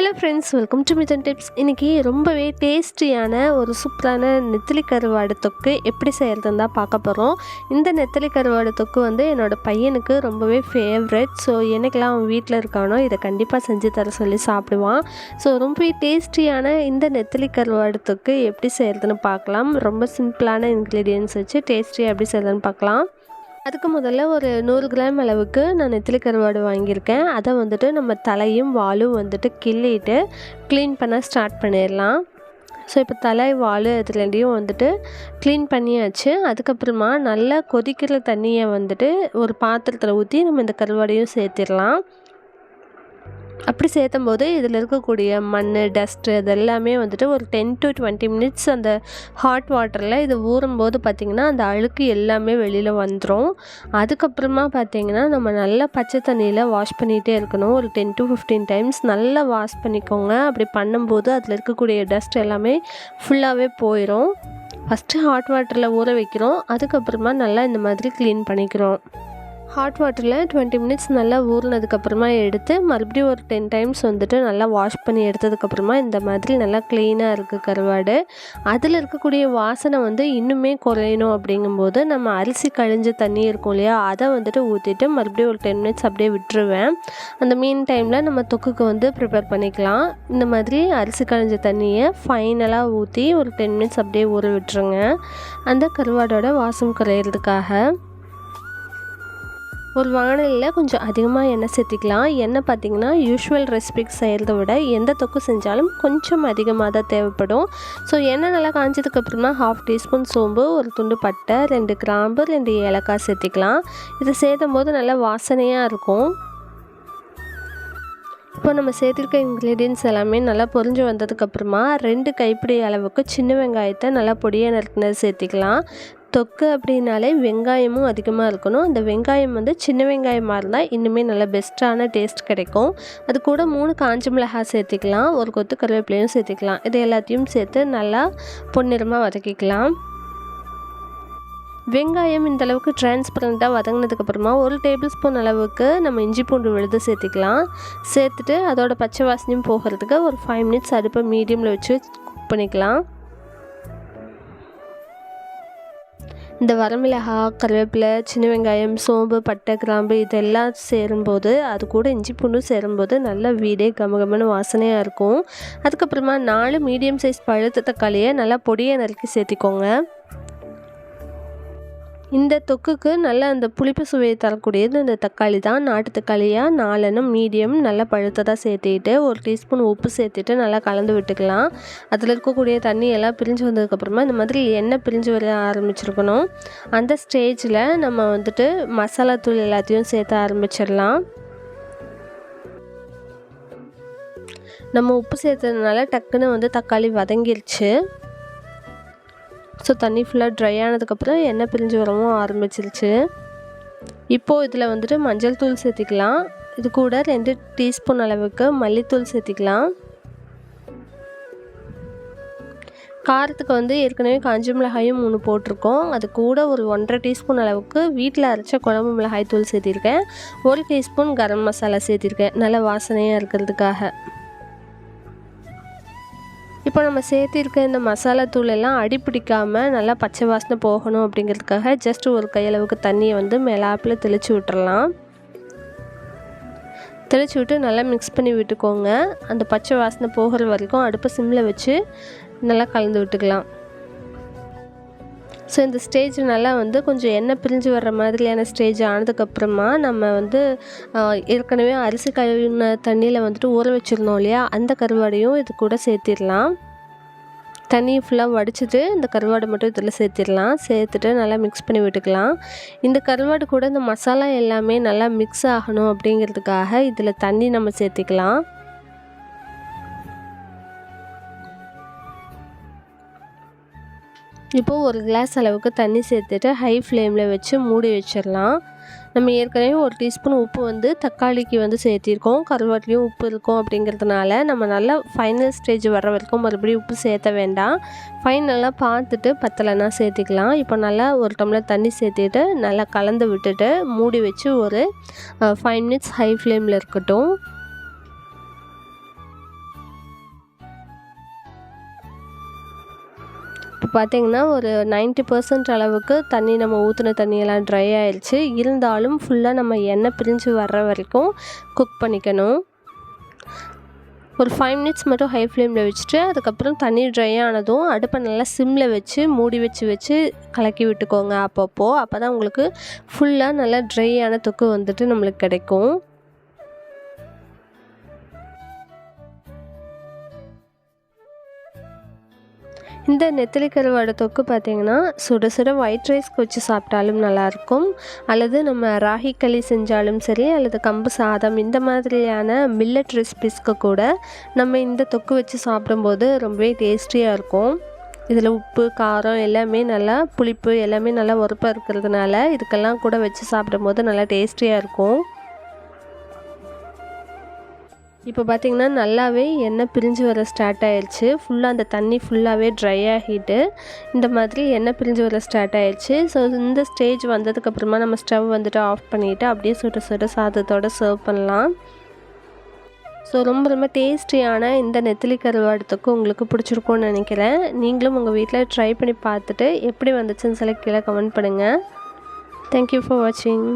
Hello friends welcome to மிதன் tips இன்றைக்கி ரொம்பவே டேஸ்டியான ஒரு சூப்பரான நெத்திலி கருவாடு தொக்கு எப்படி செய்கிறதுன்னு தான் பார்க்க போகிறோம் இந்த நெத்திலி கருவாடு தொக்கு வந்து என்னோடய பையனுக்கு ரொம்பவே ஃபேவரட் ஸோ என்னைக்கெல்லாம் அவன் வீட்டில் இருக்கானோ இதை கண்டிப்பாக செஞ்சு தர சொல்லி சாப்பிடுவான். ஸோ ரொம்பவே டேஸ்டியான இந்த நெத்திலி கருவாடு தொக்கு எப்படி செய்கிறதுன்னு பார்க்கலாம். ரொம்ப சிம்பிளான இன்க்ரீடியன்ஸ் வச்சு டேஸ்டியாக எப்படி செய்கிறதுன்னு பார்க்கலாம். அதுக்கு முதல்ல ஒரு நூறு கிராம் அளவுக்கு நான் நெத்திலி கருவாடு வாங்கியிருக்கேன். அதை வந்துட்டு நம்ம தலையும் வாலும் வந்துட்டு கிள்ளிட்டு க்ளீன் பண்ண ஸ்டார்ட் பண்ணிடலாம். ஸோ இப்போ தலை வால் இதுலேயும் வந்துட்டு க்ளீன் பண்ணியாச்சு. அதுக்கப்புறமா நல்லா கொதிக்கிற தண்ணியை வந்துட்டு ஒரு பாத்திரத்தில் ஊற்றி நம்ம இந்த கருவாடையும் சேர்த்திடலாம். அப்படி சேர்த்தும் போது இதில் இருக்கக்கூடிய மண் டஸ்ட்டு இதெல்லாமே வந்துட்டு ஒரு டென் டு டுவெண்ட்டி மினிட்ஸ் அந்த ஹாட் வாட்டரில் இது ஊறும்போது பார்த்திங்கன்னா அந்த அழுக்கு எல்லாமே வெளியில் வந்துடும் அதுக்கப்புறமா பார்த்திங்கன்னா நம்ம நல்லா பச்சை தண்ணியில் வாஷ் பண்ணிகிட்டே இருக்கணும். ஒரு டென் டு ஃபிஃப்டீன் டைம்ஸ் நல்லா வாஷ் பண்ணிக்கோங்க. அப்படி பண்ணும்போது அதில் இருக்கக்கூடிய டஸ்ட் எல்லாமே ஃபுல்லாகவே போயிடும் ஃபஸ்ட்டு ஹாட் வாட்டரில் ஊற வைக்கிறோம். அதுக்கப்புறமா நல்லா இந்த மாதிரி க்ளீன் பண்ணிக்கிறோம். ஹாட் வாட்டரில் டுவெண்ட்டி மினிட்ஸ் நல்லா ஊறினதுக்கப்புறமா எடுத்து மறுபடியும் ஒரு டென் டைம்ஸ் வந்துட்டு நல்லா வாஷ் பண்ணி எடுத்ததுக்கப்புறமா இந்த மாதிரி நல்லா க்ளீனாக இருக்குது கருவாடு. அதில் இருக்கக்கூடிய வாசனை வந்து இன்னுமே குறையணும் அப்படிங்கும்போது நம்ம அரிசி கழிஞ்ச தண்ணி இருக்கும் இல்லையா அதை வந்துட்டு ஊற்றிட்டு மறுபடியும் ஒரு டென் மினிட்ஸ் அப்படியே விட்டுருவேன். அந்த மீன் டைமில் நம்ம தொக்குக்கு வந்து ப்ரிப்பேர் பண்ணிக்கலாம். இந்த மாதிரி அரிசி கழிஞ்ச தண்ணியை ஃபைனலாக ஊற்றி ஒரு டென் மினிட்ஸ் அப்படியே ஊற விட்டுருங்க. அந்த கருவாடோட வாசம் குறையிறதுக்காக. ஒரு வானலியில் கொஞ்சம் அதிகமாக எண்ணெய் சேர்த்திக்கலாம். எண்ணெய் பார்த்திங்கன்னா யூஷுவல் ரெசிபிக்கு செய்கிறத விட எந்த தொக்கு செஞ்சாலும் கொஞ்சம் அதிகமாக தான் தேவைப்படும். ஸோ எண்ணெய் நல்லா காஞ்சதுக்கப்புறமா ஹாஃப் டீஸ்பூன் சோம்பு ஒரு துண்டு பட்டை ரெண்டு கிராம்பு ரெண்டு ஏலக்காய் சேர்த்திக்கலாம். இதை சேர்த்தும் போது நல்லா வாசனையாக இருக்கும். இப்போ நம்ம சேர்த்துருக்க இன்க்ரீடியன்ஸ் எல்லாமே நல்லா பொரிஞ்சு வந்ததுக்கப்புறமா ரெண்டு கைப்பிடி அளவுக்கு சின்ன வெங்காயத்தை நல்லா பொடியாக நறுக்கினது சேர்த்திக்கலாம். தொக்கு அப்படின்னாலே வெங்காயமும் அதிகமாக இருக்கணும். அந்த வெங்காயம் வந்து சின்ன வெங்காயமாக இருந்தால் இன்னுமே நல்ல பெஸ்ட்டான டேஸ்ட் கிடைக்கும். அது கூட மூணு காஞ்ச மிளகாய் சேர்த்துக்கலாம். ஒரு கொத்து கருவேப்பிலையும் சேர்த்திக்கலாம். இது எல்லாத்தையும் சேர்த்து நல்லா பொன்னிறமாக வதக்கிக்கலாம். வெங்காயம் இந்த அளவுக்கு டிரான்ஸ்பரண்ட்டாக வதங்கினதுக்கப்புறமா ஒரு டேபிள் ஸ்பூன் அளவுக்கு நம்ம இஞ்சி பூண்டு விழுது சேர்த்திக்கலாம். சேர்த்துட்டு அதோட பச்சை வாசனையும் போகிறதுக்கு ஒரு ஃபைவ் மினிட்ஸ் அடுப்பை மீடியமில் வச்சு குக் பண்ணிக்கலாம். இந்த வரமிளகா கருவேப்பிலை சின்ன வெங்காயம் சோம்பு பட்டை கிராம்பு இதெல்லாம் சேரும்போது அது கூட இஞ்சி பூண்டும் சேரும்போது நல்லா வீடே கமகமன்னு வாசனையாக இருக்கும். அதுக்கப்புறமா நாலு மீடியம் சைஸ் பழுத்த தக்காளியை நல்லா பொடியை நறுக்கி சேர்த்திக்கோங்க. இந்த தொக்குக்கு நல்ல அந்த புளிப்பு சுவையை தரக்கூடியது இந்த தக்காளி தான். நாட்டு தக்காளியாக நாலெண்ணம் மீடியம் நல்லா பழுத்ததாக சேர்த்திட்டு ஒரு டீஸ்பூன் உப்பு சேர்த்துட்டு நல்லா கலந்து விட்டுக்கலாம். அதில் இருக்கக்கூடிய தண்ணி எல்லாம் பிரிஞ்சு வந்ததுக்கப்புறமா இந்த மாதிரி எண்ணெய் பிரிஞ்சு வர ஆரம்பிச்சிருக்கணும். அந்த ஸ்டேஜில் நம்ம வந்துட்டு மசாலா தூள் எல்லாத்தையும் சேர்த்த ஆரம்பிச்சிடலாம். நம்ம உப்பு சேர்த்ததுனால டக்குன்னு வந்து தக்காளி வதங்கிருச்சு. ஸோ தண்ணி ஃபுல்லாக ட்ரை ஆனதுக்கப்புறம் எண்ணெய் பிரிஞ்சு வரவும் ஆரம்பிச்சிருச்சு. இப்போது இதில் வந்துட்டு மஞ்சள் தூள் சேர்த்திக்கலாம். இது கூட ரெண்டு டீஸ்பூன் அளவுக்கு மல்லித்தூள் சேர்த்திக்கலாம். காரத்துக்கு வந்து ஏற்கனவே காஞ்ச மிளகாயும் மூணு போட்டிருக்கோம். அது கூட ஒரு ஒன்றரை டீஸ்பூன் அளவுக்கு வீட்டில் அரைச்ச குழம்பு மிளகாய் தூள் சேர்த்திருக்கேன். ஒரு டீஸ்பூன் கரம் மசாலா சேர்த்திருக்கேன். நல்ல வாசனையாக இருக்கிறதுக்காக. இப்போ நம்ம சேர்த்திருக்க இந்த மசாலா தூள் எல்லாம் அடி பிடிக்காமல் நல்லா பச்சை வாசனை போகணும் அப்படிங்கிறதுக்காக ஜஸ்ட் ஒரு கையளவுக்கு தண்ணியை வந்து மேலாப்பில் தெளித்து விட்டுறலாம். தெளித்து விட்டு நல்லா மிக்ஸ் பண்ணி விட்டுக்கோங்க. அந்த பச்சை வாசனை போகிற வரைக்கும் அடுப்பை சிம்மில் வச்சு நல்லா கலந்து விட்டுக்கலாம். ஸோ இந்த ஸ்டேஜ் நல்லா வந்து கொஞ்சம் எண்ணெய் பிரிஞ்சு வர்ற மாதிரியான ஸ்டேஜ் ஆனதுக்கப்புறமா நம்ம வந்து ஏற்கனவே அரிசி கழுவின தண்ணியில் வந்துட்டு ஊற வச்சுருந்தோம் இல்லையா? அந்த கருவாடையும் இது கூட சேர்த்திடலாம். தண்ணியை ஃபுல்லாக வடிச்சிட்டு இந்த கருவாடை மட்டும் இதில் சேர்த்திடலாம். சேர்த்துட்டு நல்லா மிக்ஸ் பண்ணி விட்டுக்கலாம். இந்த கருவாடு கூட இந்த மசாலா எல்லாமே நல்லா மிக்ஸ் ஆகணும் அப்படிங்கிறதுக்காக இதில் தண்ணி நம்ம சேர்த்திக்கலாம். இப்போது ஒரு கிளாஸ் அளவுக்கு தண்ணி சேர்த்துட்டு ஹை ஃப்ளேமில் வச்சு மூடி வச்சிடலாம். நம்ம ஏற்கனவே ஒரு டீஸ்பூன் உப்பு வந்து தக்காளிக்கு வந்து சேர்த்திருக்கோம். கருவாட்டிலையும் உப்பு இருக்கும் அப்படிங்கிறதுனால நம்ம நல்லா ஃபைனல் ஸ்டேஜ் வர வரைக்கும் மறுபடியும் உப்பு சேர்த்த வேண்டாம். ஃபைனலாக பார்த்துட்டு பத்தலைன்னா சேர்த்திக்கலாம். இப்போ நல்லா ஒரு டம்ளர் தண்ணி சேர்த்துட்டு நல்லா கலந்து விட்டுட்டு மூடி வச்சு ஒரு ஃபைவ் மினிட்ஸ் ஹை ஃப்ளேமில் இருக்கட்டும். இப்போ பார்த்திங்கன்னா ஒரு 90% பர்சன்ட் அளவுக்கு தண்ணி நம்ம ஊற்றின தண்ணியெல்லாம் ட்ரை ஆயிடுச்சு இருந்தாலும் ஃபுல்லாக நம்ம எண்ணெய் பிரிஞ்சு வர்ற வரைக்கும் குக் பண்ணிக்கணும். ஒரு ஃபைவ் மினிட்ஸ் மட்டும் ஹை ஃப்ளேமில் வச்சுட்டு அதுக்கப்புறம் தண்ணி ட்ரை ஆனதும் அடுப்பை நல்லா சிம்மில் வச்சு மூடி வச்சு வச்சு கலக்கி விட்டுக்கோங்க அப்பப்போ. அப்போ தான் உங்களுக்கு ஃபுல்லாக நல்லா ட்ரையான தொக்கு வந்துட்டு நம்மளுக்கு கிடைக்கும். இந்த நெத்திலி கருவாடு தொக்கு பார்த்திங்கன்னா சுட சுட ஒயிட் ரைஸ்க்கு வச்சு சாப்பிட்டாலும் நல்லாயிருக்கும். அல்லது நம்ம ராகி களி செஞ்சாலும் சரி அல்லது கம்பு சாதம் இந்த மாதிரியான மில்லட் ரெசிபிஸ்க்கு கூட நம்ம இந்த தொக்கு வச்சு சாப்பிடும்போது ரொம்பவே டேஸ்டியாக இருக்கும். இதில் உப்பு காரம் எல்லாமே நல்லா புளிப்பு எல்லாமே நல்லா உரப்பாக இருக்கிறதுனால இதுக்கெல்லாம் கூட வச்சு சாப்பிடும்போது நல்லா டேஸ்டியாக இருக்கும். இப்போ பார்த்திங்கன்னா நல்லாவே எண்ணெய் பிரிஞ்சு வர ஸ்டார்ட் ஆயிடுச்சு. ஃபுல்லாக அந்த தண்ணி ஃபுல்லாகவே ட்ரை ஆகிட்டு இந்த மாதிரி எண்ணெய் பிரிஞ்சு வர ஸ்டார்ட் ஆயிடுச்சு. ஸோ இந்த ஸ்டேஜ் வந்ததுக்கப்புறமா நம்ம ஸ்டவ் வந்துட்டு ஆஃப் பண்ணிவிட்டு அப்படியே சுட சுட சாதத்தோடு சர்வ் பண்ணலாம். ஸோ ரொம்ப ரொம்ப டேஸ்டியான இந்த நெத்திலி கருவாடுத்துக்கு உங்களுக்கு பிடிச்சிருக்கும்னு நினைக்கிறேன். நீங்களும் உங்கள் வீட்டில் ட்ரை பண்ணி பார்த்துட்டு எப்படி வந்துச்சுன்னு சொல்லி கீழே கமெண்ட் பண்ணுங்கள் தேங்க்யூ ஃபார் வாட்சிங்